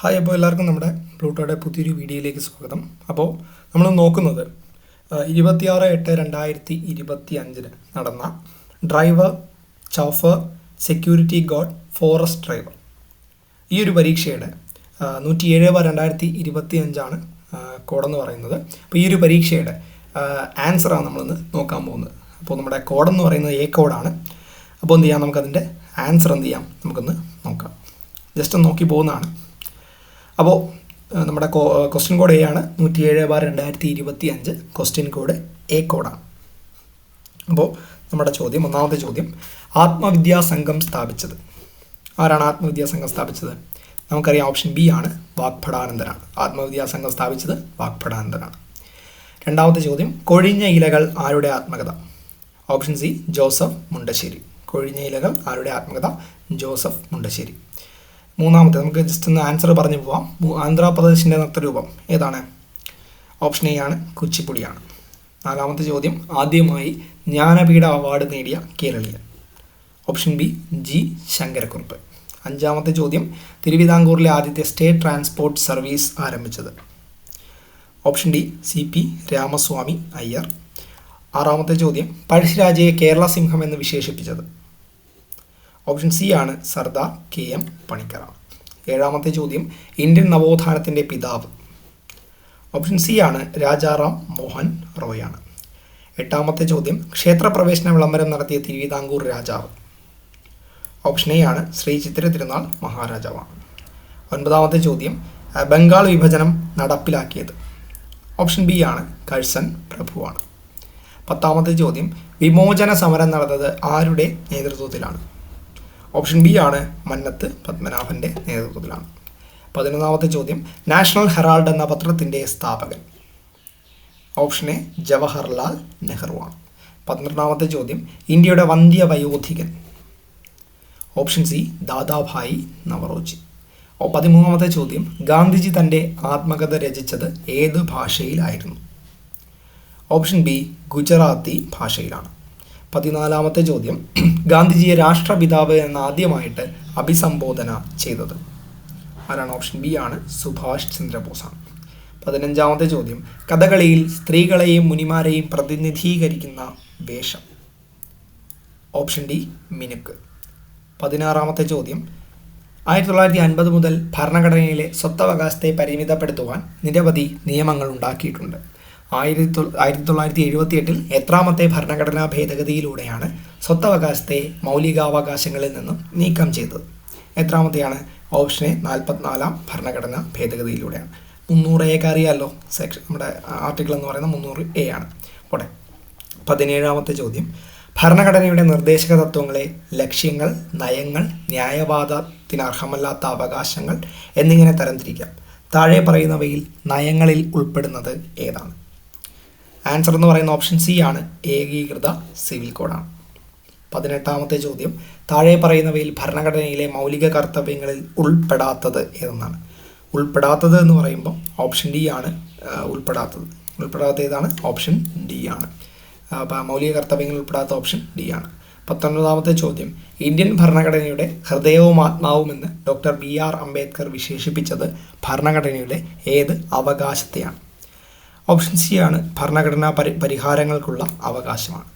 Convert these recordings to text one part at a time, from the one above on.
Hi അപ്പോൾ എല്ലാവർക്കും നമ്മുടെ പ്ലൂട്ടോയുടെ പുതിയൊരു വീഡിയോയിലേക്ക് സ്വാഗതം. അപ്പോൾ നമ്മൾ നോക്കുന്നത് ഇരുപത്തിയാറ് എട്ട് രണ്ടായിരത്തി ഇരുപത്തി അഞ്ചിന് നടന്ന driver chauffeur security guard forest driver ഈ ഒരു പരീക്ഷയുടെ നൂറ്റി ഏഴ് ബാർ രണ്ടായിരത്തി ഇരുപത്തി അഞ്ചാണ് കോഡെന്ന് പറയുന്നത്. അപ്പോൾ ഈ ഒരു പരീക്ഷയുടെ ആൻസറാണ് നമ്മളിന്ന് നോക്കാൻ പോകുന്നത്. അപ്പോൾ നമ്മുടെ കോഡെന്ന് പറയുന്നത് എ കോഡാണ് അപ്പോൾ എന്ത് ചെയ്യാം? നമുക്കതിന്റെ ആൻസർ എന്ത് ചെയ്യാം? നമുക്കൊന്ന് നോക്കാം. ജസ്റ്റ് ഒന്ന് നോക്കി പോകുന്നതാണ്. അപ്പോൾ നമ്മുടെ ക്വസ്റ്റ്യൻ കോഡ് എ ആണ് നൂറ്റി ഏഴ് ബാർ രണ്ടായിരത്തി ഇരുപത്തി അഞ്ച് ക്വസ്റ്റ്യൻ കോഡ് എ കോഡാണ് അപ്പോൾ നമ്മുടെ ചോദ്യം ഒന്നാമത്തെ ചോദ്യം. ആത്മവിദ്യാ സംഘം സ്ഥാപിച്ചത്. ആരാണ് ആത്മവിദ്യാ സംഘം സ്ഥാപിച്ചത്? നമുക്കറിയാം ഓപ്ഷൻ ബി ആണ് വാഗ്ഭടാനന്ദനാണ് ആത്മവിദ്യാ സംഘം സ്ഥാപിച്ചത് വാഗ്ഭടാനന്ദനാണ് രണ്ടാമത്തെ ചോദ്യം കൊഴിഞ്ഞ ഇലകൾ ആരുടെ ആത്മകഥ? Option C Joseph Mundassery. കൊഴിഞ്ഞ ഇലകൾ ആരുടെ ആത്മകഥ? ജോസഫ് മുണ്ടശ്ശേരി. മൂന്നാമത്തെ നമുക്ക് ജസ്റ്റ് ഒന്ന് ആൻസർ പറഞ്ഞു പോവാം. ആന്ധ്രാപ്രദേശിന്റെ നൃത്തരൂപം ഏതാണ്? ഓപ്ഷൻ എ ആണ് കുച്ചിപ്പുടിയാണ്. നാലാമത്തെ ചോദ്യം ആദ്യമായി ജ്ഞാനപീഠ അവാർഡ് നേടിയ കേരളീയൻ. Option B G Sankarakurup. അഞ്ചാമത്തെ ചോദ്യം തിരുവിതാംകൂറിലെ ആദ്യത്തെ സ്റ്റേറ്റ് ട്രാൻസ്പോർട്ട് സർവീസ് ആരംഭിച്ചത്? Option D C P Ramaswami Iyer. ആറാമത്തെ ചോദ്യം പഴശ്ശിരാജയെ കേരള സിംഹം എന്ന് വിശേഷിപ്പിച്ചത്? ഓപ്ഷൻ സി ആണ് സർദാർ കെ എം പണിക്കറാണ് ഏഴാമത്തെ ചോദ്യം ഇന്ത്യൻ നവോത്ഥാനത്തിന്റെ പിതാവ്. ഓപ്ഷൻ സി ആണ് രാജാറാം മോഹൻ റോയ് ആണ് എട്ടാമത്തെ ചോദ്യം ക്ഷേത്രപ്രവേശന വിളംബരം നടത്തിയ തിരുവിതാംകൂർ രാജാവ്. ഓപ്ഷൻ എ ആണ് ശ്രീ ചിത്ര തിരുനാൾ മഹാരാജാവാണ്. ഒൻപതാമത്തെ ചോദ്യം ബംഗാൾ വിഭജനം നടപ്പിലാക്കിയത്. ഓപ്ഷൻ ബി ആണ് കഴ്സൺ പ്രഭുവാണ്. പത്താമത്തെ ചോദ്യം വിമോചന സമരം നടന്നത് ആരുടെ നേതൃത്വത്തിലാണ്? ഓപ്ഷൻ ബി ആണ് മന്നത്ത് പത്മനാഭന്റെ നേതൃത്വത്തിലാണ്. പതിനൊന്നാമത്തെ ചോദ്യം നാഷണൽ ഹെറാൾഡ് എന്ന പത്രത്തിന്റെ സ്ഥാപകൻ. ഓപ്ഷൻ എ ജവഹർലാൽ നെഹ്റുവാണ് പന്ത്രണ്ടാമത്തെ ചോദ്യം ഇന്ത്യയുടെ വന്ധ്യ വയോധികൻ. Option C Dadabhai Naoroji. പതിമൂന്നാമത്തെ ചോദ്യം ഗാന്ധിജി തന്റെ ആത്മകഥ രചിച്ചത് ഏത് ഭാഷയിലായിരുന്നു? ഓപ്ഷൻ ബി ഗുജറാത്തി ഭാഷയിലാണ്. പതിനാലാമത്തെ ചോദ്യം. ഗാന്ധിജിയെ രാഷ്ട്രപിതാവ് എന്ന് ആദ്യമായിട്ട് അഭിസംബോധന ചെയ്തത്. ആരാണ്? ഓപ്ഷൻ ബി ആണ് സുഭാഷ് ചന്ദ്രബോസാണ് പതിനഞ്ചാമത്തെ ചോദ്യം. കഥകളിയിൽ സ്ത്രീകളെയും മുനിമാരെയും പ്രതിനിധീകരിക്കുന്ന വേഷം. ഓപ്ഷൻ ഡി മിനുക്ക്. പതിനാറാമത്തെ ചോദ്യം. ആയിരത്തി തൊള്ളായിരത്തി അൻപത് മുതൽ ഭരണഘടനയിലെ സ്വത്തവകാശത്തെ പരിമിതപ്പെടുത്തുവാൻ നിരവധി നിയമങ്ങൾ ഉണ്ടാക്കിയിട്ടുണ്ട്. ആയിരത്തി തൊ- ആയിരത്തി തൊള്ളായിരത്തി എഴുപത്തി എട്ടിൽ എത്രാമത്തെ ഭരണഘടനാ ഭേദഗതിയിലൂടെയാണ് സ്വത്തവകാശത്തെ മൗലികാവകാശങ്ങളിൽ നിന്നും നീക്കം ചെയ്തത്. എത്രാമത്തെയാണ് ഓപ്ഷൻ എ നാൽപ്പത്തിനാലാം ഭരണഘടനാ ഭേദഗതിയിലൂടെയാണ്. മുന്നൂറ് എ അറിയാമല്ലോ സെക്ഷൻ നമ്മുടെ ആർട്ടിക്കിൾ എന്ന് പറയുന്നത് മുന്നൂറ് എ ആണ്. പോട്ടെ. പതിനേഴാമത്തെ ചോദ്യം. ഭരണഘടനയുടെ നിർദ്ദേശക തത്വങ്ങളെ ലക്ഷ്യങ്ങൾ നയങ്ങൾ ന്യായവാദത്തിന് അർഹമല്ലാത്ത അവകാശങ്ങൾ എന്നിങ്ങനെ തരംതിരിക്കാം. താഴെ പറയുന്നവയിൽ നയങ്ങളിൽ ഉൾപ്പെടുന്നത് ഏതാണ്? ആൻസർ എന്ന് പറയുന്ന ഓപ്ഷൻ സി ആണ്. ഏകീകൃത സിവിൽ കോഡാണ് പതിനെട്ടാമത്തെ ചോദ്യം. താഴെ പറയുന്നവയിൽ ഭരണഘടനയിലെ മൗലിക കർത്തവ്യങ്ങളിൽ ഉൾപ്പെടാത്തത് ഏതെന്നാണ്? ഉൾപ്പെടാത്തത് എന്ന് പറയുമ്പോൾ ഓപ്ഷൻ ഡി ആണ് ഉൾപ്പെടാത്തത്. ഉൾപ്പെടാത്ത ഏതാണ്? ഓപ്ഷൻ ഡി ആണ്. അപ്പോൾ മൗലിക കർത്തവ്യങ്ങൾ ഉൾപ്പെടാത്ത ഓപ്ഷൻ ഡി ആണ്. പത്തൊൻപതാമത്തെ ചോദ്യം. ഇന്ത്യൻ ഭരണഘടനയുടെ ഹൃദയവും ആത്മാവുമെന്ന് ഡോക്ടർ ബി ആർ അംബേദ്കർ വിശേഷിപ്പിച്ചത് ഭരണഘടനയുടെ ഏത് അവകാശത്തെയാണ്? ഓപ്ഷൻ സി ആണ് ഭരണഘടനാ പരി പരിഹാരങ്ങൾക്കുള്ള അവകാശമാണ്.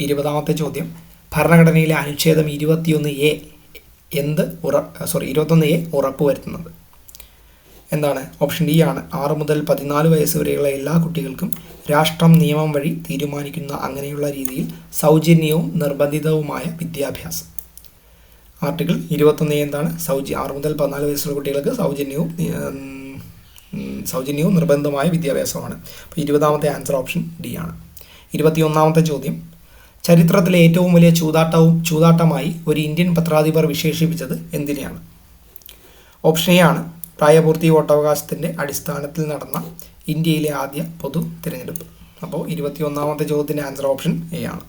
ഇരുപതാമത്തെ ചോദ്യം. ഭരണഘടനയിലെ അനുച്ഛേദം ഇരുപത്തിയൊന്ന് എ എന്ത് ഉറ സോറി ഇരുപത്തൊന്ന് എ ഉറപ്പുവരുത്തുന്നത്. എന്താണ്? ഓപ്ഷൻ ഡി ആണ്. ആറ് മുതൽ പതിനാല് വയസ്സ് വരെയുള്ള എല്ലാ കുട്ടികൾക്കും രാഷ്ട്രം നിയമം വഴി തീരുമാനിക്കുന്ന അങ്ങനെയുള്ള രീതിയിൽ സൗജന്യവും നിർബന്ധിതവുമായ വിദ്യാഭ്യാസം. ആർട്ടിക്കിൾ ഇരുപത്തൊന്ന് എന്താണ്? സൗജ ആറ് മുതൽ പതിനാല് വയസ്സുള്ള കുട്ടികൾക്ക് സൗജന്യവും സൗജന്യവും നിർബന്ധമായ വിദ്യാഭ്യാസമാണ്. അപ്പോൾ ഇരുപതാമത്തെ ആൻസർ ഓപ്ഷൻ ഡി ആണ്. ഇരുപത്തിയൊന്നാമത്തെ ചോദ്യം. ചരിത്രത്തിലെ ഏറ്റവും വലിയ ചൂതാട്ടവും ചൂതാട്ടമായി ഒരു ഇന്ത്യൻ പത്രാധിപർ വിശേഷിപ്പിച്ചത് എന്തിനെയാണ്? ഓപ്ഷൻ എ ആണ്. പ്രായപൂർത്തി വോട്ടവകാശത്തിന്റെ അടിസ്ഥാനത്തിൽ നടന്ന ഇന്ത്യയിലെ ആദ്യ പൊതു തിരഞ്ഞെടുപ്പ്. അപ്പോൾ ഇരുപത്തിയൊന്നാമത്തെ ചോദ്യത്തിന്റെ ആൻസർ ഓപ്ഷൻ എ ആണ്.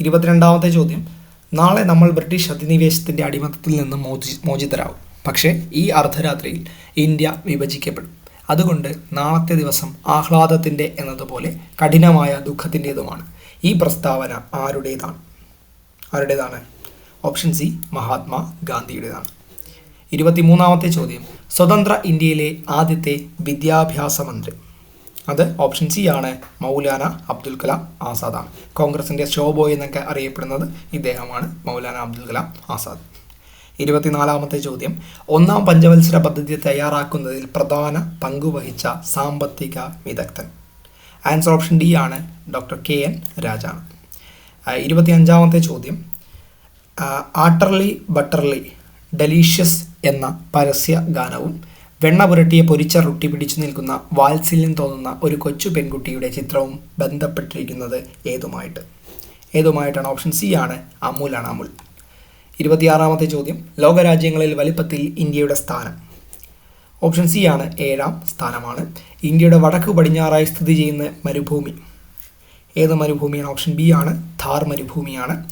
ഇരുപത്തിരണ്ടാമത്തെ ചോദ്യം. നാളെ നമ്മൾ ബ്രിട്ടീഷ് അധിനിവേശത്തിന്റെ അടിമത്തത്തിൽ നിന്ന് മോചി മോചിതരാകും പക്ഷേ ഈ അർദ്ധരാത്രിയിൽ ഇന്ത്യ വിഭജിക്കപ്പെടും. അതുകൊണ്ട് നാളത്തെ ദിവസം ആഹ്ലാദത്തിന്റെ എന്നതുപോലെ കഠിനമായ ദുഃഖത്തിന്റേതുമാണ്. ഈ പ്രസ്താവന ആരുടേതാണ്? ആരുടേതാണ്? ഓപ്ഷൻ സി മഹാത്മാ ഗാന്ധിയുടേതാണ്. ഇരുപത്തിമൂന്നാമത്തെ ചോദ്യം. സ്വതന്ത്ര ഇന്ത്യയിലെ ആദ്യത്തെ വിദ്യാഭ്യാസ മന്ത്രി. അത് ഓപ്ഷൻ സി ആണ് മൗലാന അബ്ദുൽ കലാം ആസാദാണ്. കോൺഗ്രസിന്റെ ഷോബോയ് എന്നൊക്കെ അറിയപ്പെടുന്നത് ഇദ്ദേഹമാണ് മൗലാന അബ്ദുൽ കലാം ആസാദ്. ഇരുപത്തിനാലാമത്തെ ചോദ്യം. ഒന്നാം പഞ്ചവത്സര പദ്ധതി തയ്യാറാക്കുന്നതിൽ പ്രധാന പങ്കുവഹിച്ച സാമ്പത്തിക വിദഗ്ധൻ. ആൻസർ ഓപ്ഷൻ ഡി ആണ് ഡോക്ടർ കെ എൻ രാജാണ്. ഇരുപത്തിയഞ്ചാമത്തെ ചോദ്യം. ആട്ടർലി ബട്ടർലി ഡെലീഷ്യസ് എന്ന പരസ്യ ഗാനവും വെണ്ണ പുരട്ടിയ പൊരിച്ച റൊട്ടി പിടിച്ചു നിൽക്കുന്ന വാത്സല്യം തോന്നുന്ന ഒരു കൊച്ചു പെൺകുട്ടിയുടെ ചിത്രവും ബന്ധപ്പെട്ടിരിക്കുന്നത് ഏതുമായിട്ട്? ഏതുമായിട്ടാണ്? ഓപ്ഷൻ സി ആണ് അമൂലാണ് അമുൽ ഇരുപത്തിയാറാമത്തെ ചോദ്യം. ലോകരാജ്യങ്ങളിൽ വലിപ്പത്തിൽ ഇന്ത്യയുടെ സ്ഥാനം. ഓപ്ഷൻ സി ആണ് ഏഴാം സ്ഥാനമാണ്. ഇന്ത്യയുടെ വടക്ക് പടിഞ്ഞാറായി സ്ഥിതി ചെയ്യുന്ന മരുഭൂമി. ഏത് മരുഭൂമിയാണ്? ഓപ്ഷൻ ബി ആണ് ഥാർ മരുഭൂമിയാണ്.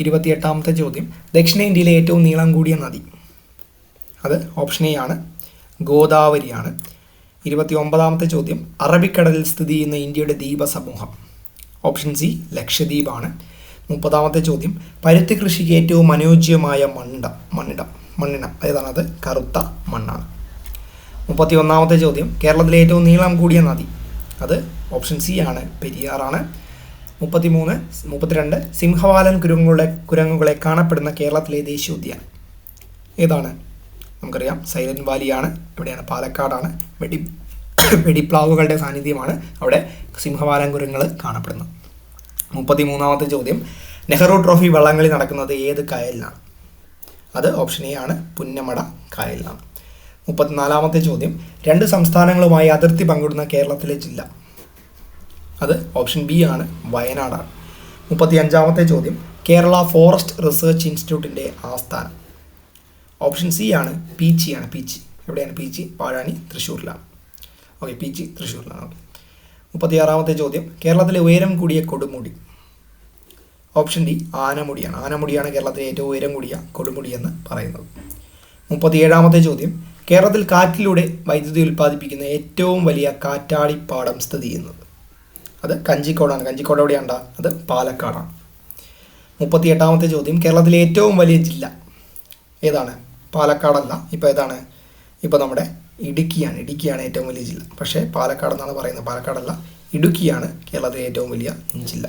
ഇരുപത്തിയെട്ടാമത്തെ ചോദ്യം. ദക്ഷിണേന്ത്യയിലെ ഏറ്റവും നീളം കൂടിയ നദി. അത് ഓപ്ഷൻ എ ആണ്. ഗോദാവരിയാണ്. ഇരുപത്തി ഒമ്പതാമത്തെ ചോദ്യം. അറബിക്കടലിൽ സ്ഥിതി ചെയ്യുന്ന ഇന്ത്യയുടെ ദ്വീപ സമൂഹം ഓപ്ഷൻ സി ലക്ഷദ്വീപാണ്. മുപ്പതാമത്തെ ചോദ്യം. പരുത്തി കൃഷിക്ക് ഏറ്റവും അനുയോജ്യമായ മണ്ണിട മണ്ണിട മണ്ണിനം ഏതാണത്? കറുത്ത മണ്ണാണ്. മുപ്പത്തി ഒന്നാമത്തെ ചോദ്യം. കേരളത്തിലെ ഏറ്റവും നീളം കൂടിയ നദി. അത് ഓപ്ഷൻ സി ആണ്. പെരിയാറാണ് മുപ്പത്തിമൂന്ന് മുപ്പത്തിരണ്ട് സിംഹവാലൻ കുരങ്ങുകളെ കുരങ്ങുകളെ കാണപ്പെടുന്ന കേരളത്തിലെ ദേശീയോദ്യാനം ഏതാണ്? നമുക്കറിയാം. സൈലന്റ് വാലിയാണ്. ഇവിടെയാണ് പാലക്കാടാണ്. വെടി വെടിപ്ലാവുകളുടെ സാന്നിധ്യമാണ് അവിടെ സിംഹവാലൻ കുരങ്ങൾ കാണപ്പെടുന്നത്. മുപ്പത്തി മൂന്നാമത്തെ ചോദ്യം. നെഹ്റു ട്രോഫി വള്ളംകളി നടക്കുന്നത് ഏത് കായലിലാണ് അത് ഓപ്ഷൻ എ ആണ് പുന്നമട കായലിലാണ് മുപ്പത്തിനാലാമത്തെ ചോദ്യം. രണ്ട് സംസ്ഥാനങ്ങളുമായി അതിർത്തി പങ്കിടുന്ന കേരളത്തിലെ ജില്ല. അത് ഓപ്ഷൻ ബി ആണ് വയനാടാണ്. മുപ്പത്തി അഞ്ചാമത്തെ ചോദ്യം. കേരള ഫോറസ്റ്റ് റിസർച്ച് ഇൻസ്റ്റിറ്റ്യൂട്ടിന്റെ ആസ്ഥാനം. ഓപ്ഷൻ സി ആണ് പീച്ചി ആണ് പീച്ചി. എവിടെയാണ് പീച്ചി? പാഴാനി തൃശ്ശൂരിലാണ്. ഓക്കെ പീച്ചി തൃശ്ശൂരിലാണ്. ഓക്കെ. മുപ്പത്തിയാറാമത്തെ ചോദ്യം. കേരളത്തിലെ ഉയരം കൂടിയ കൊടുമുടി. Option D ആനമുടിയാണ്. ആനമുടിയാണ് കേരളത്തിലെ ഏറ്റവും ഉയരം കൂടിയ കൊടുമുടി എന്ന് പറയുന്നത്. മുപ്പത്തിയേഴാമത്തെ ചോദ്യം. കേരളത്തിൽ കാറ്റിലൂടെ വൈദ്യുതി ഉൽപ്പാദിപ്പിക്കുന്ന ഏറ്റവും വലിയ കാറ്റാടിപ്പാടം സ്ഥിതി ചെയ്യുന്നത്? അത് കഞ്ചിക്കോടാണ്. കഞ്ചിക്കോട് എവിടെയാണ്ട? അത് പാലക്കാടാണ്. മുപ്പത്തി എട്ടാമത്തെ ചോദ്യം. കേരളത്തിലെ ഏറ്റവും വലിയ ജില്ല ഏതാണ്? പാലക്കാടല്ല. ഇപ്പോൾ ഏതാണ്? ഇപ്പോൾ നമ്മുടെ ഇടുക്കിയാണ്. ഇടുക്കിയാണ് ഏറ്റവും വലിയ ജില്ല. പക്ഷേ പാലക്കാട് എന്നാണ് പറയുന്നത്. പാലക്കാടല്ല ഇടുക്കിയാണ് കേരളത്തിലെ ഏറ്റവും വലിയ ജില്ല.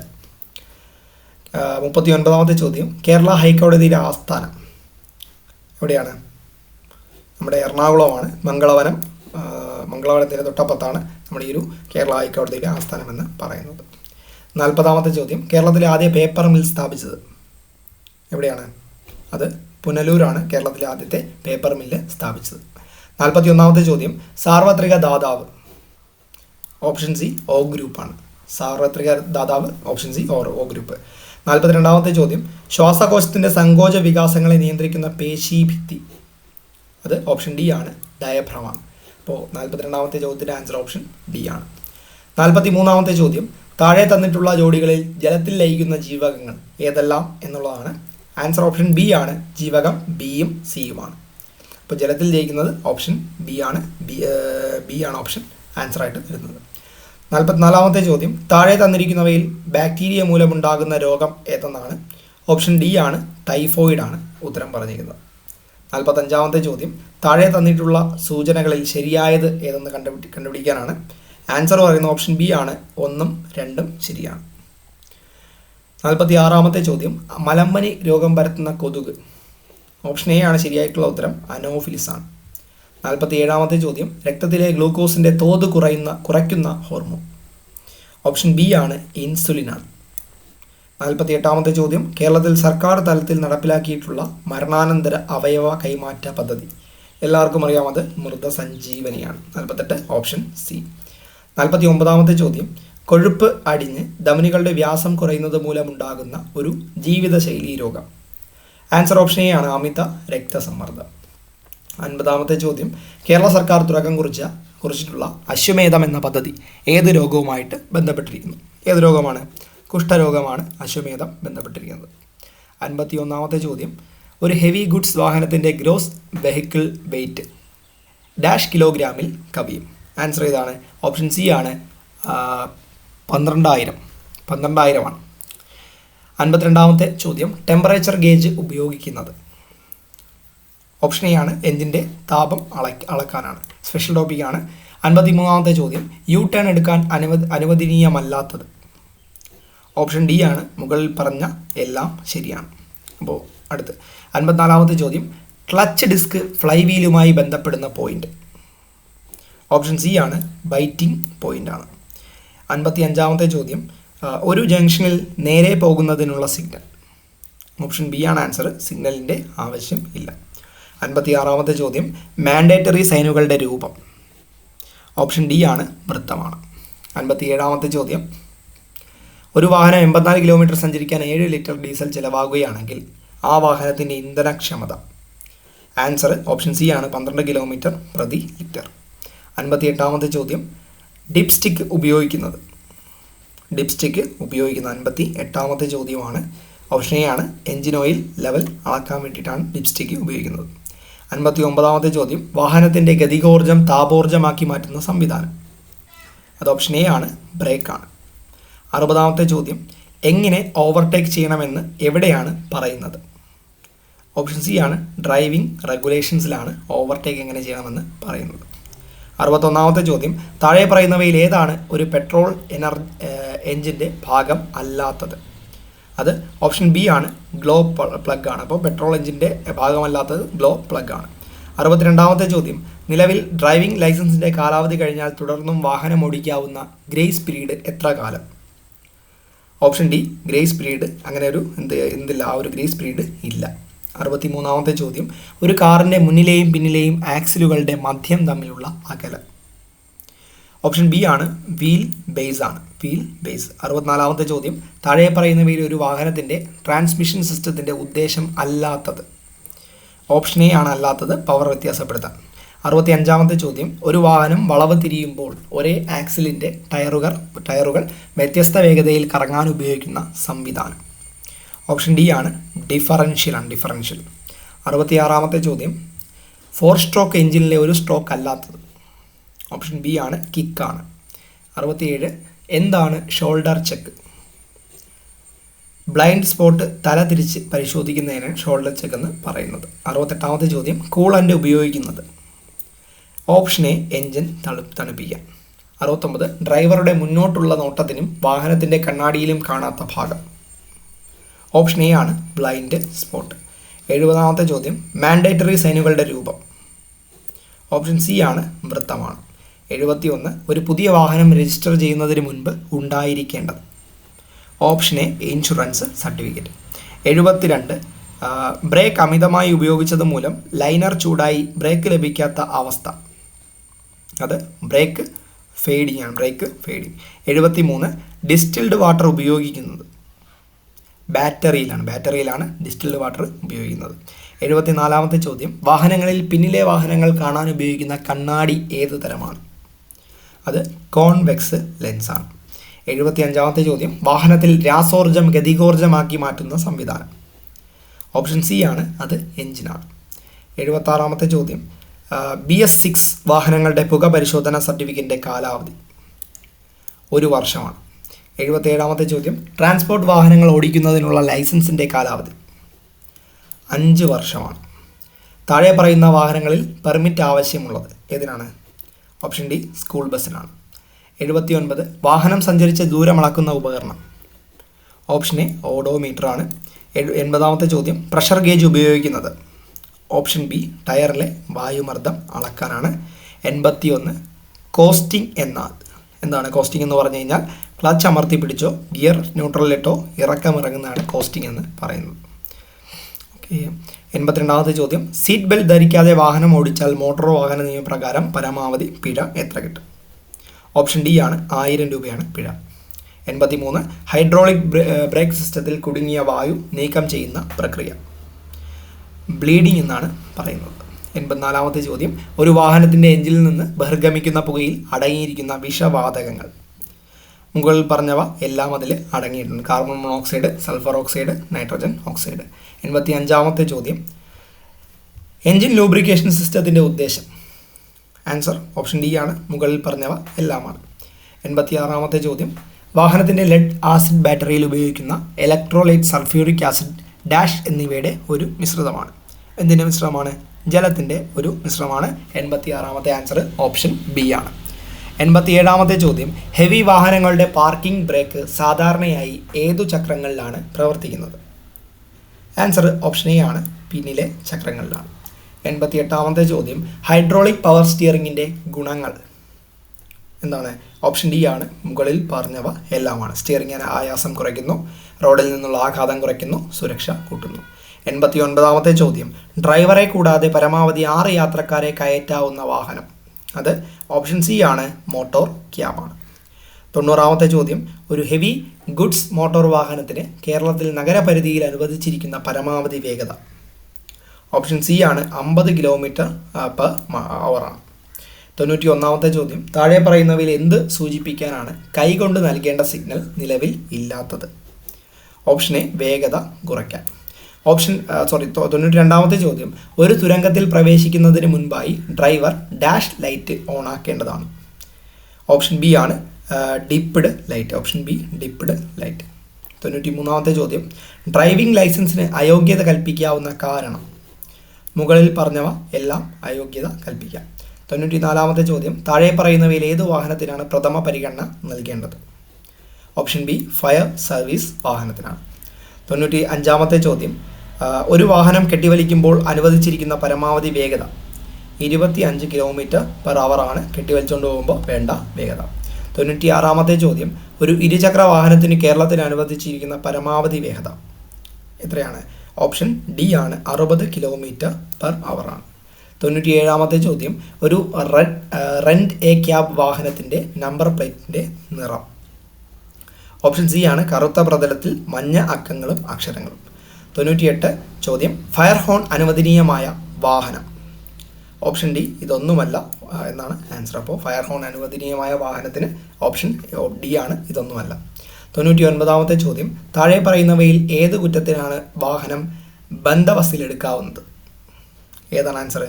മുപ്പത്തി ഒൻപതാമത്തെ ചോദ്യം. കേരള ഹൈക്കോടതിയിലെ ആസ്ഥാനം എവിടെയാണ്? നമ്മുടെ എറണാകുളമാണ്. മംഗളവനം. മംഗളവനത്തിന്റെ തൊട്ടപ്പുറത്താണ് നമ്മുടെ ഈ ഒരു കേരള ഹൈക്കോടതിയിലെ ആസ്ഥാനം എന്ന് പറയുന്നത്. നാൽപ്പതാമത്തെ ചോദ്യം. കേരളത്തിലെ ആദ്യ പേപ്പർ മിൽ സ്ഥാപിച്ചത് എവിടെയാണ്? അത് പുനലൂരാണ് കേരളത്തിലെ ആദ്യത്തെ പേപ്പർ മില്ല് സ്ഥാപിച്ചത്. നാൽപ്പത്തി ഒന്നാമത്തെ ചോദ്യം സാർവത്രിക ദാതാവ്. ഓപ്ഷൻ സി ഓ ഗ്രൂപ്പാണ്. സാർവത്രിക ദാതാവ് option C or O group. നാൽപ്പത്തിരണ്ടാമത്തെ ചോദ്യം ശ്വാസകോശത്തിന്റെ സങ്കോച വികാസങ്ങളെ നിയന്ത്രിക്കുന്ന പേശീഭിത്തി അത് ഓപ്ഷൻ ഡി ആണ് ഡയഫ്രമാണ് അപ്പോൾ നാൽപ്പത്തിരണ്ടാമത്തെ ചോദ്യത്തിന്റെ ആൻസർ ഓപ്ഷൻ ഡി ആണ്. നാൽപ്പത്തി മൂന്നാമത്തെ ചോദ്യം താഴെ തന്നിട്ടുള്ള ജോഡികളിൽ ജലത്തിൽ ലയിക്കുന്ന ജീവകങ്ങൾ ഏതെല്ലാം എന്നുള്ളതാണ്. ആൻസർ ഓപ്ഷൻ ബി ആണ് ജീവകം ബിയും സിയുമാണ്. അപ്പോൾ ജലത്തിൽ ജയിക്കുന്നത് ഓപ്ഷൻ ബി ആണ്. ബി ബി ആണ് ഓപ്ഷൻ ആൻസർ ആയിട്ട് വരുന്നത്. നാൽപ്പത്തിനാലാമത്തെ ചോദ്യം. താഴെ തന്നിരിക്കുന്നവയിൽ ബാക്ടീരിയ മൂലമുണ്ടാകുന്ന രോഗം ഏതെന്നാണ്? ഓപ്ഷൻ ഡി ആണ്. ടൈഫോയിഡ് ആണ് ഉത്തരം പറഞ്ഞിരിക്കുന്നത്. നാൽപ്പത്തഞ്ചാമത്തെ ചോദ്യം. താഴെ തന്നിട്ടുള്ള സൂചനകളിൽ ശരിയായത് ഏതെന്ന് കണ്ടുപിടി കണ്ടുപിടിക്കാനാണ്. ആൻസർ പറയുന്ന ഓപ്ഷൻ ബി ആണ്. ഒന്നും രണ്ടും ശരിയാണ്. നാൽപ്പത്തി ആറാമത്തെ ചോദ്യം. മലമ്പനി രോഗം പരത്തുന്ന കൊതുക്. ഓപ്ഷൻ എ ആണ് ശരിയായിട്ടുള്ള ഉത്തരം അനോഫിലിസ് ആണ് നാൽപ്പത്തി ഏഴാമത്തെ ചോദ്യം രക്തത്തിലെ ഗ്ലൂക്കോസിന്റെ തോത് കുറയുന്ന കുറയ്ക്കുന്ന ഹോർമോൺ. ഓപ്ഷൻ ബി ആണ് ഇൻസുലിനാണ്. നാൽപ്പത്തി എട്ടാമത്തെ ചോദ്യം കേരളത്തിൽ സർക്കാർ തലത്തിൽ നടപ്പിലാക്കിയിട്ടുള്ള മരണാനന്തര അവയവ കൈമാറ്റ പദ്ധതി. എല്ലാവർക്കും അറിയാമത് മൃതസഞ്ജീവനിയാണ്. നാൽപ്പത്തെട്ട് ഓപ്ഷൻ സി. നാൽപ്പത്തി ഒമ്പതാമത്തെ ചോദ്യം കൊഴുപ്പ് അടിഞ്ഞ് ധമനികളുടെ വ്യാസം കുറയുന്നത് മൂലമുണ്ടാകുന്ന ഒരു ജീവിതശൈലി രോഗം. ആൻസർ ഓപ്ഷൻ എ ആണ് അമിത രക്തസമ്മർദ്ദം. അൻപതാമത്തെ ചോദ്യം. കേരള സർക്കാർ തുടക്കം കുറിച്ച കുറിച്ചിട്ടുള്ള അശ്വമേധം എന്ന പദ്ധതി ഏത് രോഗവുമായിട്ട് ബന്ധപ്പെട്ടിരിക്കുന്നു? ഏത് രോഗമാണ്? കുഷ്ഠരോഗമാണ് അശ്വമേധം ബന്ധപ്പെട്ടിരിക്കുന്നത്. അൻപത്തി ഒന്നാമത്തെ ചോദ്യം. ഒരു ഹെവി ഗുഡ്സ് വാഹനത്തിന്റെ ഗ്രോസ് വെഹിക്കിൾ വെയ്റ്റ് ഡാഷ് കിലോഗ്രാമിൽ കവിയും. ആൻസർ ഏതാണ്? ഓപ്ഷൻ സി ആണ് പന്ത്രണ്ടായിരം. പന്ത്രണ്ടായിരമാണ്. അൻപത്തിരണ്ടാമത്തെ ചോദ്യം ടെമ്പറേച്ചർ ഗേജ് ഉപയോഗിക്കുന്നത്. ഓപ്ഷൻ എ ആണ് എഞ്ചിന്റെ താപം അള അളക്കാനാണ്. സ്പെഷ്യൽ ടോപ്പിക്കാണ് അൻപത്തി മൂന്നാമത്തെ ചോദ്യം യു ടേൺ എടുക്കാൻ അനുവദ അനുവദനീയമല്ലാത്തത്. ഓപ്ഷൻ ഡി ആണ് മുകളിൽ പറഞ്ഞ എല്ലാം ശരിയാണ്. അപ്പോൾ അടുത്ത് അൻപത്തിനാലാമത്തെ ചോദ്യം ക്ലച്ച് ഡിസ്ക് ഫ്ലൈ വീലുമായി ബന്ധപ്പെടുന്ന പോയിന്റ് ഓപ്ഷൻ സി ആണ് ബൈറ്റിംഗ് പോയിന്റ് ആണ്. അൻപത്തി അഞ്ചാമത്തെ ചോദ്യം ഒരു ജംഗ്ഷനിൽ നേരെ പോകുന്നതിനുള്ള സിഗ്നൽ. ഓപ്ഷൻ ബി ആണ് ആൻസർ. സിഗ്നലിന്റെ ആവശ്യം ഇല്ല. അൻപത്തി ആറാമത്തെ ചോദ്യം. മാൻഡേറ്ററി സൈനുകളുടെ രൂപം. ഓപ്ഷൻ ഡി ആണ് വൃത്തമാണ്. അൻപത്തി ഏഴാമത്തെ ചോദ്യം. ഒരു വാഹനം എൺപത്തിനാല് കിലോമീറ്റർ സഞ്ചരിക്കാൻ ഏഴ് ലിറ്റർ ഡീസൽ ചിലവാകുകയാണെങ്കിൽ ആ വാഹനത്തിന്റെ ഇന്ധനക്ഷമത. ആൻസർ ഓപ്ഷൻ സി ആണ് പന്ത്രണ്ട് കിലോമീറ്റർ പ്രതി ലിറ്റർ. അൻപത്തി എട്ടാമത്തെ ചോദ്യം. ഡിപ്സ്റ്റിക് ഉപയോഗിക്കുന്നത്. ഡിപ്സ്റ്റിക്ക് ഉപയോഗിക്കുന്ന അൻപത്തി എട്ടാമത്തെ ചോദ്യമാണ്. ഓപ്ഷൻ എ ആണ്. എഞ്ചിൻ ഓയിൽ ലെവൽ അളക്കാൻ വേണ്ടിയിട്ടാണ് ഡിപ്സ്റ്റിക്ക് ഉപയോഗിക്കുന്നത്. അൻപത്തി ഒമ്പതാമത്തെ ചോദ്യം. വാഹനത്തിന്റെ ഗതികോർജം താപോർജമാക്കി മാറ്റുന്ന സംവിധാനം. അത് ഓപ്ഷൻ എ ആണ്. ബ്രേക്കാണ് അറുപതാമത്തെ ചോദ്യം. എങ്ങനെ ഓവർടേക്ക് ചെയ്യണമെന്ന് എവിടെയാണ് പറയുന്നത്? ഓപ്ഷൻ സി ആണ്. ഡ്രൈവിംഗ് റെഗുലേഷൻസിലാണ് ഓവർടേക്ക് എങ്ങനെ ചെയ്യണമെന്ന് പറയുന്നത്. അറുപത്തൊന്നാമത്തെ ചോദ്യം താഴെ പറയുന്നവയിൽ ഏതാണ് ഒരു പെട്രോൾ എനർ എഞ്ചിന്റെ ഭാഗം അല്ലാത്തത്? അത് ഓപ്ഷൻ ബി ആണ് ഗ്ലോ പ്ലഗ് ആണ് അപ്പോൾ പെട്രോൾ എഞ്ചിന്റെ ഭാഗമല്ലാത്തത് ഗ്ലോ പ്ലഗ് ആണ് അറുപത്തിരണ്ടാമത്തെ ചോദ്യം നിലവിൽ ഡ്രൈവിംഗ് ലൈസൻസിന്റെ കാലാവധി കഴിഞ്ഞാൽ തുടർന്നും വാഹനം ഓടിക്കാവുന്ന ഗ്രേസ് പീരീഡ് എത്ര കാലം? ഓപ്ഷൻ ഡി ഗ്രേസ് പീരീഡ് അങ്ങനെ ഒരു എന്ത് എന്തില്ല ആ ഒരു ഗ്രേസ് പീരീഡ് ഇല്ല. അറുപത്തി മൂന്നാമത്തെ ചോദ്യം. ഒരു കാറിന്റെ മുന്നിലെയും പിന്നിലെയും ആക്സിലുകളുടെ മധ്യം തമ്മിലുള്ള അകലം. ഓപ്ഷൻ ബി ആണ് വീൽ ബേസ് ആണ്. വീൽ ബേസ് അറുപത്തിനാലാമത്തെ ചോദ്യം. താഴെ പറയുന്നവയിൽ ഒരു വാഹനത്തിന്റെ ട്രാൻസ്മിഷൻ സിസ്റ്റത്തിന്റെ ഉദ്ദേശം അല്ലാത്തത്. ഓപ്ഷൻ എ ആണ് അല്ലാത്തത് പവർ വ്യത്യാസപ്പെടുത്താൻ. അറുപത്തി അഞ്ചാമത്തെ ചോദ്യം. ഒരു വാഹനം വളവ് തിരിയുമ്പോൾ ഒരേ ആക്സിലിന്റെ ടയറുകൾ ടയറുകൾ വ്യത്യസ്ത വേഗതയിൽ കറങ്ങാൻ ഉപയോഗിക്കുന്ന സംവിധാനം. ഓപ്ഷൻ ഡി ആണ്. ഡിഫറൻഷ്യൽ ആണ് ഡിഫറൻഷ്യൽ അറുപത്തിയാറാമത്തെ ചോദ്യം. ഫോർ സ്ട്രോക്ക് എഞ്ചിനിലെ ഒരു സ്ട്രോക്ക് അല്ലാത്തത്. ഓപ്ഷൻ ബി ആണ് കിക്കാണ് അറുപത്തിയേഴ് എന്താണ് ഷോൾഡർ ചെക്ക് ബ്ലൈൻഡ് സ്പോട്ട് തല തിരിച്ച് പരിശോധിക്കുന്നതിന് ഷോൾഡർ ചെക്ക് എന്ന് പറയുന്നത്. അറുപത്തെട്ടാമത്തെ ചോദ്യം കൂളന്റ് ഉപയോഗിക്കുന്നത്. ഓപ്ഷൻ എ എൻജിൻ തണു തണുപ്പിക്കാം. അറുപത്തൊമ്പത് ഡ്രൈവറുടെ മുന്നോട്ടുള്ള നോട്ടത്തിനും വാഹനത്തിന്റെ കണ്ണാടിയിലും കാണാത്ത ഭാഗം. ഓപ്ഷൻ എ ആണ് ബ്ലൈൻഡ് സ്പോട്ട്. എഴുപതാമത്തെ ചോദ്യം മാൻഡേറ്ററി സൈനുകളുടെ രൂപം. ഓപ്ഷൻ സി ആണ് വൃത്തമാണ്. എഴുപത്തി ഒന്ന് ഒരു പുതിയ വാഹനം രജിസ്റ്റർ ചെയ്യുന്നതിന് മുൻപ് ഉണ്ടായിരിക്കേണ്ടത്. Option A insurance certificate. എഴുപത്തിരണ്ട് ബ്രേക്ക് അമിതമായി ഉപയോഗിച്ചത് മൂലം ലൈനർ ചൂടായി ബ്രേക്ക് ലഭിക്കാത്ത അവസ്ഥ. അത് ബ്രേക്ക് ഫെയ്ഡിങ് ആണ് ബ്രേക്ക് ഫെയ്ഡിങ് എഴുപത്തി മൂന്ന് ഡിസ്റ്റിൽഡ് വാട്ടർ ഉപയോഗിക്കുന്നത്. ബാറ്ററിയിലാണ്. ബാറ്ററിയിലാണ് ഡിസ്റ്റിൽഡ് വാട്ടർ ഉപയോഗിക്കുന്നത്. എഴുപത്തിനാലാമത്തെ ചോദ്യം. വാഹനങ്ങളിൽ പിന്നിലെ വാഹനങ്ങൾ കാണാൻ ഉപയോഗിക്കുന്ന കണ്ണാടി ഏത് തരമാണ്? അത് കോൺവെക്സ് ലെൻസാണ് എഴുപത്തി അഞ്ചാമത്തെ ചോദ്യം. വാഹനത്തിൽ രാസോർജം ഗതികോർജമാക്കി മാറ്റുന്ന സംവിധാനം. ഓപ്ഷൻ സി ആണ്. അത് എഞ്ചിനാണ് എഴുപത്താറാമത്തെ ചോദ്യം. ബി എസ് സിക്സ് വാഹനങ്ങളുടെ പുക പരിശോധന സർട്ടിഫിക്കറ്റിന്റെ കാലാവധി ഒരു വർഷമാണ്. എഴുപത്തേഴാമത്തെ ചോദ്യം. ട്രാൻസ്പോർട്ട് വാഹനങ്ങൾ ഓടിക്കുന്നതിനുള്ള ലൈസൻസിന്റെ കാലാവധി. അഞ്ച് വർഷമാണ്. താഴെ പറയുന്ന വാഹനങ്ങളിൽ പെർമിറ്റ് ആവശ്യമുള്ളത് ഏതിനാണ്? ഓപ്ഷൻ ഡി സ്കൂൾ ബസ്സിനാണ്. എഴുപത്തി ഒൻപത് വാഹനം സഞ്ചരിച്ച ദൂരം അളക്കുന്ന ഉപകരണം. ഓപ്ഷൻ എ ഓഡോമീറ്റർ ആണ് എൺപതാമത്തെ ചോദ്യം പ്രഷർ ഗേജ് ഉപയോഗിക്കുന്നത്. ഓപ്ഷൻ ബി ടയറിലെ വായുമർദ്ദം അളക്കാനാണ്. എൺപത്തി ഒന്ന് കോസ്റ്റിംഗ് എന്നാൽ എന്താണ് കോസ്റ്റിംഗ് എന്ന് പറഞ്ഞു കഴിഞ്ഞാൽ ക്ലച്ച് അമർത്തി പിടിച്ചോ ഗിയർ ന്യൂട്രലിലിട്ടോ ഇറക്കം ഇറങ്ങുന്നതാണ് കോസ്റ്റിംഗ് എന്ന് പറയുന്നത്. ഓക്കെ എൺപത്തിരണ്ടാമത്തെ ചോദ്യം. സീറ്റ് ബെൽറ്റ് ധരിക്കാതെ വാഹനം ഓടിച്ചാൽ മോട്ടോർ വാഹന നിയമപ്രകാരം പരമാവധി പിഴ എത്ര കിട്ടും? ഓപ്ഷൻ ഡി ആണ് ആയിരം രൂപയാണ് പിഴ. എൺപത്തി മൂന്ന് ഹൈഡ്രോളിക് ബ്രേക്ക് സിസ്റ്റത്തിൽ കുടുങ്ങിയ വായു നീക്കം ചെയ്യുന്ന പ്രക്രിയ. ബ്ലീഡിംഗ് എന്നാണ് പറയുന്നത്. എൺപത്തിനാലാമത്തെ ചോദ്യം. ഒരു വാഹനത്തിന്റെ എഞ്ചിനിൽ നിന്ന് ബഹിർഗമിക്കുന്ന പുകയിൽ അടങ്ങിയിരിക്കുന്ന വിഷവാതകങ്ങൾ. മുകളിൽ പറഞ്ഞവ എല്ലാം അതിൽ അടങ്ങിയിട്ടുണ്ട്. Carbon monoxide sulphur oxide nitrogen oxide. എൺപത്തി അഞ്ചാമത്തെ ചോദ്യം. എഞ്ചിൻ ലൂബ്രിക്കേഷൻ സിസ്റ്റത്തിന്റെ ഉദ്ദേശം. ആൻസർ ഓപ്ഷൻ ഡി ആണ്. മുകളിൽ പറഞ്ഞവ എല്ലാമാണ്. എൺപത്തി ആറാമത്തെ ചോദ്യം. വാഹനത്തിന്റെ ലെഡ് ആസിഡ് ബാറ്ററിയിൽ ഉപയോഗിക്കുന്ന ഇലക്ട്രോലൈറ്റ് സൾഫ്യൂറിക് ആസിഡ് ഡാഷ് എന്നിവയുടെ ഒരു മിശ്രിതമാണ്. എന്തിന്റെ മിശ്രിതമാണ്? ജലത്തിന്റെ ഒരു മിശ്രമാണ്. എൺപത്തി ആറാമത്തെ ആൻസർ ഓപ്ഷൻ ബി ആണ്. എൺപത്തി ഏഴാമത്തെ ചോദ്യം ഹെവി വാഹനങ്ങളുടെ പാർക്കിംഗ് ബ്രേക്ക് സാധാരണയായി ഏതു ചക്രങ്ങളിലാണ് പ്രവർത്തിക്കുന്നത്? ആൻസർ ഓപ്ഷൻ എ ആണ് പിന്നിലെ ചക്രങ്ങളിലാണ്. എൺപത്തി എട്ടാമത്തെ ചോദ്യം ഹൈഡ്രോളിക് പവർ സ്റ്റിയറിംഗിന്റെ ഗുണങ്ങൾ എന്താണ്? ഓപ്ഷൻ ഡി ആണ് മുകളിൽ പറഞ്ഞവ എല്ലാമാണ്. സ്റ്റിയറിംഗിന് ആയാസം കുറയ്ക്കുന്നു റോഡിൽ നിന്നുള്ള ആഘാതം കുറയ്ക്കുന്നു സുരക്ഷ കൂട്ടുന്നു. എൺപത്തി ഒൻപതാമത്തെ ചോദ്യം. ഡ്രൈവറെ കൂടാതെ പരമാവധി ആറ് യാത്രക്കാരെ കയറ്റാവുന്ന വാഹനം. അത് ഓപ്ഷൻ സി ആണ് മോട്ടോർ ക്യാബാണ് തൊണ്ണൂറാമത്തെ ചോദ്യം. ഒരു ഹെവി ഗുഡ്സ് മോട്ടോർ വാഹനത്തിന് കേരളത്തിൽ നഗരപരിധിയിൽ അനുവദിച്ചിരിക്കുന്ന പരമാവധി വേഗത. ഓപ്ഷൻ സി ആണ് അമ്പത് കിലോമീറ്റർ പെർ അവറാണ് തൊണ്ണൂറ്റി ഒന്നാമത്തെ ചോദ്യം. താഴെ പറയുന്നവയിൽ എന്ത് സൂചിപ്പിക്കാനാണ് കൈകൊണ്ട് നൽകേണ്ട സിഗ്നൽ നിലവിൽ ഇല്ലാത്തത്? ഓപ്ഷൻ എ വേഗത കുറയ്ക്കാൻ. ഓപ്ഷൻ സോറി തൊണ്ണൂറ്റി രണ്ടാമത്തെ ചോദ്യം. ഒരു തുരങ്കത്തിൽ പ്രവേശിക്കുന്നതിന് മുൻപായി ഡ്രൈവർ ഡാഷ് ലൈറ്റ് ഓൺ ആക്കേണ്ടതാണ്. ഓപ്ഷൻ ബി ആണ് dipped light option B dipped light തൊണ്ണൂറ്റി മൂന്നാമത്തെ ചോദ്യം. ഡ്രൈവിംഗ് ലൈസൻസിന് അയോഗ്യത കൽപ്പിക്കാവുന്ന കാരണം. മുകളിൽ പറഞ്ഞവ എല്ലാം അയോഗ്യത കൽപ്പിക്കാം. തൊണ്ണൂറ്റി നാലാമത്തെ ചോദ്യം. താഴെ പറയുന്നവയിൽ ഏത് വാഹനത്തിനാണ് പ്രഥമ പരിഗണന നൽകേണ്ടത്? ഓപ്ഷൻ ബി ഫയർ സർവീസ് വാഹനത്തിനാണ്. തൊണ്ണൂറ്റി അഞ്ചാമത്തെ ചോദ്യം. ഒരു വാഹനം കെട്ടിവലിക്കുമ്പോൾ അനുവദിച്ചിരിക്കുന്ന പരമാവധി വേഗത ഇരുപത്തി അഞ്ച് കിലോമീറ്റർ പെർ ആണ്. കെട്ടിവലിച്ചുകൊണ്ട് പോകുമ്പോൾ വേണ്ട വേഗത. തൊണ്ണൂറ്റി ആറാമത്തെ ചോദ്യം. ഒരു ഇരുചക്ര വാഹനത്തിന് കേരളത്തിൽ അനുവദിച്ചിരിക്കുന്ന പരമാവധി വേഗത എത്രയാണ്? ഓപ്ഷൻ ഡി ആണ്. അറുപത് കിലോമീറ്റർ പെർ ആണ്. തൊണ്ണൂറ്റി ഏഴാമത്തെ ചോദ്യം. ഒരു റെഡ് റെന്റ് എ ക്യാബ് വാഹനത്തിന്റെ നമ്പർ പ്ലേറ്റിന്റെ നിറം. ഓപ്ഷൻ സി ആണ്. കറുത്ത പ്രതലത്തിൽ മഞ്ഞ അക്കങ്ങളും അക്ഷരങ്ങളും. തൊണ്ണൂറ്റിയെട്ട് ചോദ്യം. ഫയർ ഹോൺ അനുവദനീയമായ വാഹനം. ഓപ്ഷൻ ഡി ഇതൊന്നുമല്ല എന്നാണ് ആൻസർ. അപ്പോൾ ഫയർ ഹോൺ അനുവദനീയമായ വാഹനത്തിന് ഓപ്ഷൻ ഡി ആണ് ഇതൊന്നുമല്ല. തൊണ്ണൂറ്റി ഒൻപതാമത്തെ ചോദ്യം. താഴെ പറയുന്നവയിൽ ഏത് കുറ്റത്തിനാണ് വാഹനം ബന്ധവസ്ഥയിലെടുക്കാവുന്നത് ഏതാണ് ആൻസർ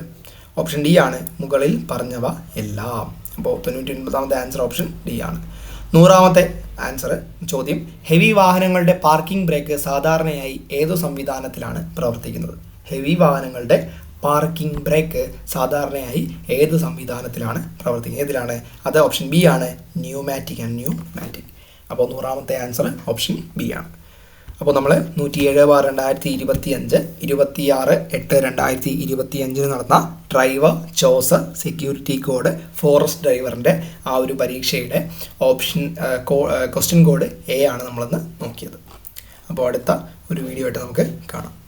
ഓപ്ഷൻ ഡി ആണ് മുകളിൽ പറഞ്ഞവ എല്ലാം. അപ്പോൾ തൊണ്ണൂറ്റി ഒൻപതാമത്തെ ആൻസർ ഓപ്ഷൻ ഡി ആണ്. നൂറാമത്തെ ആൻസർ ചോദ്യം. ഹെവി വാഹനങ്ങളുടെ പാർക്കിംഗ് ബ്രേക്ക് സാധാരണയായി ഏതു സംവിധാനത്തിലാണ് പ്രവർത്തിക്കുന്നത്? ഹെവി വാഹനങ്ങളുടെ പാർക്കിംഗ് ബ്രേക്ക് സാധാരണയായി ഏത് സംവിധാനത്തിലാണ് പ്രവർത്തിക്കുന്നത്? ഏതിലാണ്? അത് ഓപ്ഷൻ ബി ആണ്. ന്യൂമാറ്റിക് ആൻഡ് ന്യൂമാറ്റിക് അപ്പോൾ നൂറാമത്തെ ആൻസർ ഓപ്ഷൻ ബി ആണ്. അപ്പോൾ നമ്മൾ നൂറ്റി ഏഴ് ബാർ രണ്ടായിരത്തി ഇരുപത്തി അഞ്ച് ഇരുപത്തിയാറ് എട്ട് രണ്ടായിരത്തി ഇരുപത്തി അഞ്ചിന് നടന്ന ഡ്രൈവർ ചോസ് സെക്യൂരിറ്റി കോഡ് ഫോറസ്റ്റ് ഡ്രൈവറിന്റെ ആ ഒരു പരീക്ഷയുടെ ഓപ്ഷൻ ക്വസ്റ്റ്യൻ കോഡ് എ ആണ് നമ്മളിന്ന് നോക്കിയത്. അപ്പോൾ അടുത്ത ഒരു വീഡിയോ ആയിട്ട് നമുക്ക് കാണാം.